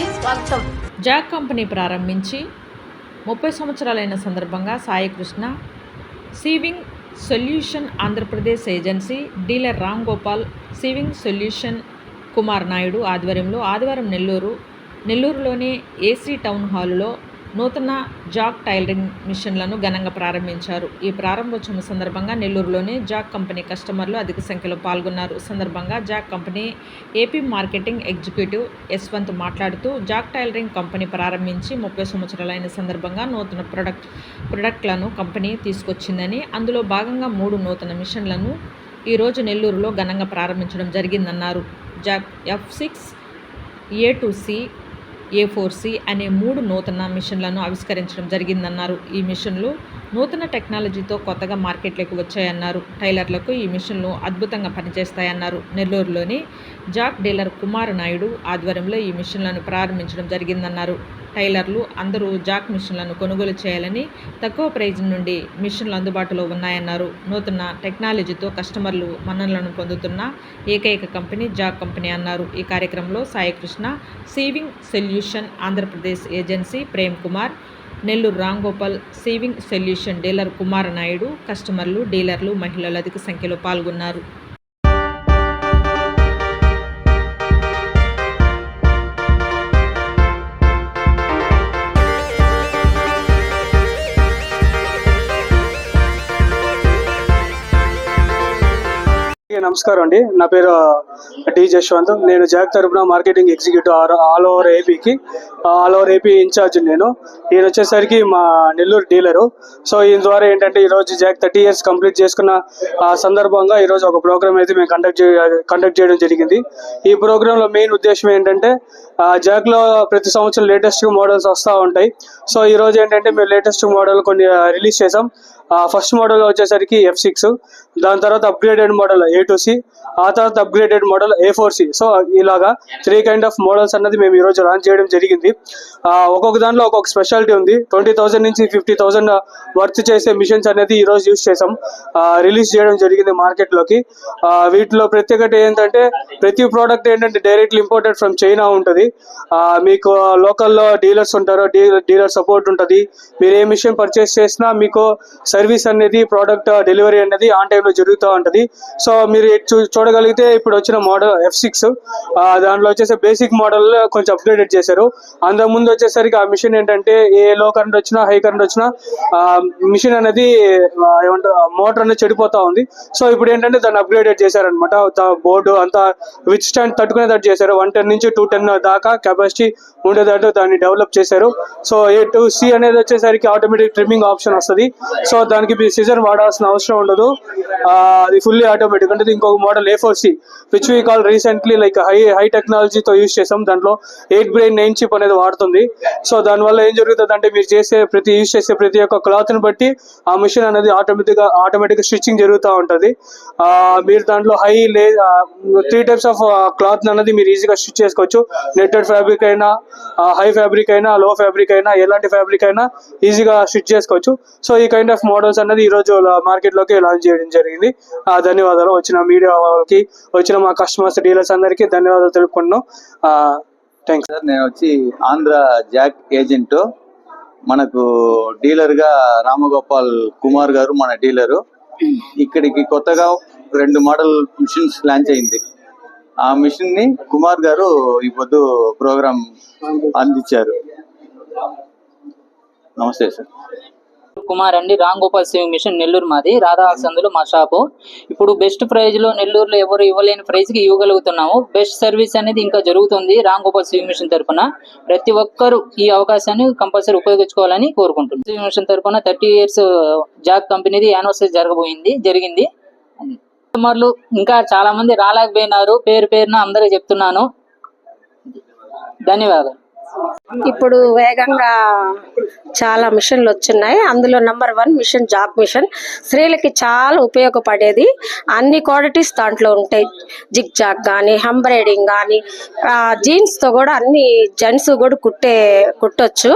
స్వాగతం Jack company ప్రారంభించి ముప్పై సంవత్సరాలైన సందర్భంగా Saikrishna sewing solution Andhra Pradesh agency dealer Ram Gopal sewing solution Kumar Naidu ఆధ్వర్యంలో ఆదివారం నెల్లూరు నెల్లూరులోని ఏసీ టౌన్ హాలులో నూతన జాక్ టైలరింగ్ మిషన్లను ఘనంగా ప్రారంభించారు. ఈ ప్రారంభోత్సవం సందర్భంగా నెల్లూరులోని జాక్ కంపెనీ కస్టమర్లు అధిక సంఖ్యలో పాల్గొన్నారు. సందర్భంగా Jack company AP marketing executive Yashwant మాట్లాడుతూ జాక్ టైలరింగ్ కంపెనీ ప్రారంభించి ముప్పై సంవత్సరాలైన సందర్భంగా నూతన ప్రొడక్ట్ ప్రొడక్ట్లను కంపెనీ తీసుకొచ్చిందని అందులో భాగంగా మూడు నూతన మిషన్లను ఈరోజు నెల్లూరులో ఘనంగా ప్రారంభించడం జరిగిందన్నారు. Jack F six A two C A four C అనే మూడు నూతన మిషన్లను ఆవిష్కరించడం జరిగిందన్నారు. ఈ మిషన్లు నూతన టెక్నాలజీతో కొత్తగా మార్కెట్లోకి వచ్చాయన్నారు. టైలర్లకు ఈ మిషన్లు అద్భుతంగా పనిచేస్తాయన్నారు. నెల్లూరులోని జాక్ డీలర్ కుమార్ నాయుడు ఆధ్వర్యంలో ఈ మిషన్లను ప్రారంభించడం జరిగిందన్నారు. టైలర్లు అందరూ జాక్ మిషన్లను కొనుగోలు చేయాలని తక్కువ ప్రైజ్ నుండి మిషన్లు అందుబాటులో ఉన్నాయన్నారు. నూతన టెక్నాలజీతో కస్టమర్లు మన్ననలను పొందుతున్న ఏకైక కంపెనీ జాక్ కంపెనీ అన్నారు. ఈ కార్యక్రమంలో Saikrishna sewing solution Andhra Pradesh agency Prem Kumar Nellore Ram Gopal sewing solution dealer Kumar Naidu కస్టమర్లు డీలర్లు మహిళలు అధిక సంఖ్యలో పాల్గొన్నారు. నమస్కారం అండి. నా పేరు డి జశ్వంత్. నేను జాక్ తరపున marketing executive all all over ఏపీకి ఆల్ ఓవర్ ఏపీ ఇన్ఛార్జ్ నేను. ఈయన వచ్చేసరికి మా నెల్లూరు డీలరు. సో ఈయన ద్వారా ఏంటంటే ఈరోజు జాక్ థర్టీ ఇయర్స్ కంప్లీట్ చేసుకున్న సందర్భంగా ఈరోజు ఒక ప్రోగ్రామ్ అయితే మేము కండక్ట్ కండక్ట్ చేయడం జరిగింది. ఈ ప్రోగ్రాంలో మెయిన్ ఉద్దేశం ఏంటంటే జాక్లో ప్రతి సంవత్సరం లేటెస్ట్ మోడల్స్ వస్తూ ఉంటాయి. సో ఈ రోజు ఏంటంటే మేము లేటెస్ట్ మోడల్ కొన్ని రిలీజ్ చేసాం ఫస్ట్ మోడల్ వచ్చేసరికి ఎఫ్ సిక్స్ దాని తర్వాత upgraded model A two C ఆ తర్వాత upgraded model A four C so ఇలాగా త్రీ కైండ్ ఆఫ్ మోడల్స్ అన్నది మేము ఈ రోజు లాంచ్ చేయడం జరిగింది. ఒక్కొక్క దానిలో ఒక్కొక్క స్పెషాలిటీ ఉంది. ట్వంటీ థౌసండ్ నుంచి ఫిఫ్టీ థౌసండ్ వర్త్ చేసే మిషన్స్ అనేది ఈ రోజు యూజ్ చేసాం రిలీజ్ చేయడం జరిగింది మార్కెట్లోకి వీటిలో ప్రత్యేకత ఏంటంటే ప్రతి ప్రోడక్ట్ ఏంటంటే డైరెక్ట్లీ ఇంపోర్టెడ్ ఫ్రమ్ చైనా ఉంటుంది. మీకు లోకల్లో డీలర్స్ ఉంటారు డీలర్ సపోర్ట్ ఉంటుంది. మీరు ఏ మిషన్ పర్చేస్ చేసినా మీకు సర్వీస్ అనేది ప్రోడక్ట్ డెలివరీ అనేది ఆన్ టైంలో జరుగుతూ ఉంటుంది. సో మీరు మీరు చూ చూడగలిగితే ఇప్పుడు వచ్చిన మోడల్ ఎఫ్ సిక్స్ దాంట్లో వచ్చేసి బేసిక్ మోడల్ కొంచెం అప్గ్రేడెడ్ చేశారు. అంతకు ముందు వచ్చేసరికి ఆ మిషన్ ఏంటంటే ఏ లో కరెంట్ వచ్చినా హై కరెంట్ వచ్చినా మిషన్ అనేది ఏమంటారు మోటార్ అనేది చెడిపోతా ఉంది. సో ఇప్పుడు ఏంటంటే దాన్ని అప్గ్రేడెడ్ చేశారనమాట బోర్డు అంతా విచ్ స్టాండ్ తట్టుకునేటట్టు చేశారు. వన్ టెన్ నుంచి టూ టెన్ దాకా కెపాసిటీ ఉండేటట్టు దాన్ని డెవలప్ చేశారు. సో ఏ టు సి అనేది వచ్చేసరికి ఆటోమేటిక్ ట్రిమ్మింగ్ ఆప్షన్ వస్తుంది. సో దానికి మీరు సిజర్ వాడాల్సిన అవసరం ఉండదు. అది ఫుల్లీ ఆటోమేటిక్ అంటే ఇంకొక model A four C which we call recently like high high టెక్నాలజీతో యూస్ చేసాం. దాంట్లో ఎయిట్ బ్రెయిన్ నైన్ చిప్ అనేది వాడుతుంది. సో దానివల్ల ఏం జరుగుతుంది అంటే మీరు చేసే ప్రతి యూజ్ చేసే ప్రతి ఒక్క క్లాత్ని బట్టి ఆ మిషన్ అనేది ఆటోమేటిక్గా ఆటోమేటిక్ స్టిచ్చింగ్ జరుగుతూ ఉంటుంది. మీరు దాంట్లో హై లే త్రీ టైప్స్ ఆఫ్ క్లాత్ అనేది మీరు ఈజీగా స్టిచ్ చేసుకోవచ్చు. నెట్టెడ్ ఫ్యాబ్రిక్ అయినా హై ఫ్యాబ్రిక్ అయినా లో ఫ్యాబ్రిక్ అయినా ఎలాంటి ఫ్యాబ్రిక్ అయినా ఈజీగా స్టిచ్ చేసుకోవచ్చు. సో ఈ కైండ్ ఆఫ్ మోడల్స్ అనేది ఈ రోజు మార్కెట్లోకి లాంచ్ చేయడం జరిగింది. ఆ, ధన్యవాదాలు. వచ్చిన మీడియా వాళ్ళకి వచ్చిన మా కస్టమర్స్ డీలర్స్ అందరికీ ధన్యవాదాలు తెలుపుకుంటున్నాం. థ్యాంక్స్ సార్ నేను వచ్చి ఆంధ్ర జాక్ ఏజెంట్. మనకు డీలర్గా రామగోపాల్ కుమార్ గారు మన డీలరు. ఇక్కడికి కొత్తగా రెండు మోడల్ మిషన్స్ లాంచ్ అయింది. ఆ మిషన్ని కుమార్ గారు ఈ పొద్దు ప్రోగ్రామ్ అందించారు. నమస్తే సార్. కుమార్ అండి. రామ్ గోపాల్ సేవింగ్ మిషన్ నెల్లూరు మాది. రాధా సందులో మా షాపు. ఇప్పుడు బెస్ట్ ప్రైజ్లో నెల్లూరులో ఎవరు ఇవ్వలేని ప్రైజ్కి ఇవ్వగలుగుతున్నాము. బెస్ట్ సర్వీస్ అనేది ఇంకా జరుగుతుంది రామ్ గోపాల్ సేవింగ్ మిషన్ తరఫున ప్రతి ఒక్కరు ఈ అవకాశాన్ని కంపల్సరీ ఉపయోగించుకోవాలని కోరుకుంటున్నాను సేవింగ్ మిషన్ తరఫున థర్టీ ఇయర్స్ జాబ్ కంపెనీది యానివర్సరీ జరగబోయింది జరిగింది. కస్టమర్లు ఇంకా చాలా మంది రాలేకపోయినారు. పేరు పేరున అందరికి చెప్తున్నాను. ధన్యవాదాలు. ఇప్పుడు వేగంగా చాలా మిషన్లు వచ్చున్నాయి. అందులో number one machine job machine. స్త్రీలకి చాలా ఉపయోగపడేది. అన్ని క్వాలిటీస్ దాంట్లో ఉంటాయి. జిగ్ జాగ్ కానీ ఎంబ్రాయిడింగ్ కానీ జీన్స్తో కూడా అన్ని జెంట్స్ కూడా కుట్టే కుట్టొచ్చు.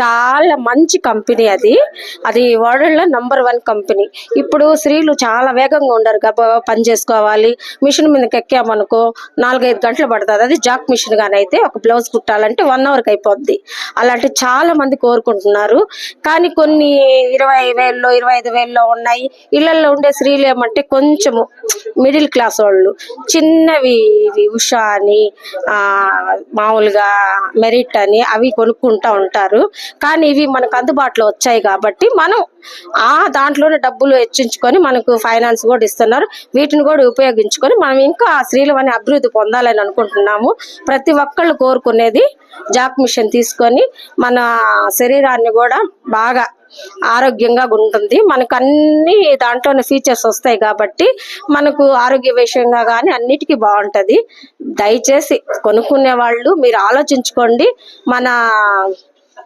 చాలా మంచి కంపెనీ అది. అది వరల్డ్లో నంబర్ వన్ కంపెనీ ఇప్పుడు స్త్రీలు చాలా వేగంగా ఉండరు గబ పని చేసుకోవాలి. మిషన్ మీదకి ఎక్కామనుకో నాలుగైదు గంటలు పడుతుంది. అది జాక్ మిషన్ కానీ అయితే ఒక బ్లౌజ్ కుట్టాలంటే వన్ వరకు అయిపోద్ది. అలాంటి చాలా మంది కోరుకుంటున్నారు. కానీ కొన్ని ఇరవై వేల్లో ఇరవై ఐదు వేల్లో ఉన్నాయి. ఇళ్ళలో ఉండే స్త్రీలు ఏమంటే కొంచెము మిడిల్ క్లాస్ వాళ్ళు. చిన్నవి ఇవి ఉషా అని మామూలుగా మెరిట్ అని అవి కొనుక్కుంటా ఉంటారు. కానీ ఇవి మనకు అందుబాటులో వచ్చాయి కాబట్టి మనం ఆ దాంట్లోనే డబ్బులు హెచ్చించుకొని మనకు ఫైనాన్స్ కూడా ఇస్తున్నారు. వీటిని కూడా ఉపయోగించుకొని మనం ఇంకా ఆ స్త్రీలవని అభివృద్ధి పొందాలని అనుకుంటున్నాము. ప్రతి ఒక్కళ్ళు కోరుకునేది జాక్ మిషన్ తీసుకొని మన శరీరాన్ని కూడా బాగా ఆరోగ్యంగా ఉంటుంది. మనకు అన్ని దాంట్లోనే ఫీచర్స్ వస్తాయి కాబట్టి మనకు ఆరోగ్య విషయంగా కానీ అన్నిటికీ బాగుంటుంది. దయచేసి కొనుక్కునే వాళ్ళు మీరు ఆలోచించుకోండి. మన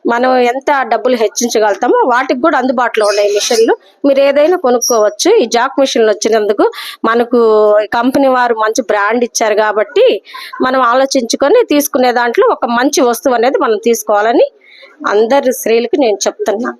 మనం ఎంత డబ్బులు హెచ్చించగలుగుతామో వాటికి కూడా అందుబాటులో ఉన్నాయి మిషన్లు. మీరు ఏదైనా కొనుక్కోవచ్చు. ఈ జాక్ మిషన్లు వచ్చినందుకు మనకు కంపెనీ వారు మంచి బ్రాండ్ ఇచ్చారు కాబట్టి మనం ఆలోచించుకొని తీసుకునే దాంట్లో ఒక మంచి వస్తువు అనేది మనం తీసుకోవాలని అందరి స్త్రీలకి నేను చెప్తున్నాను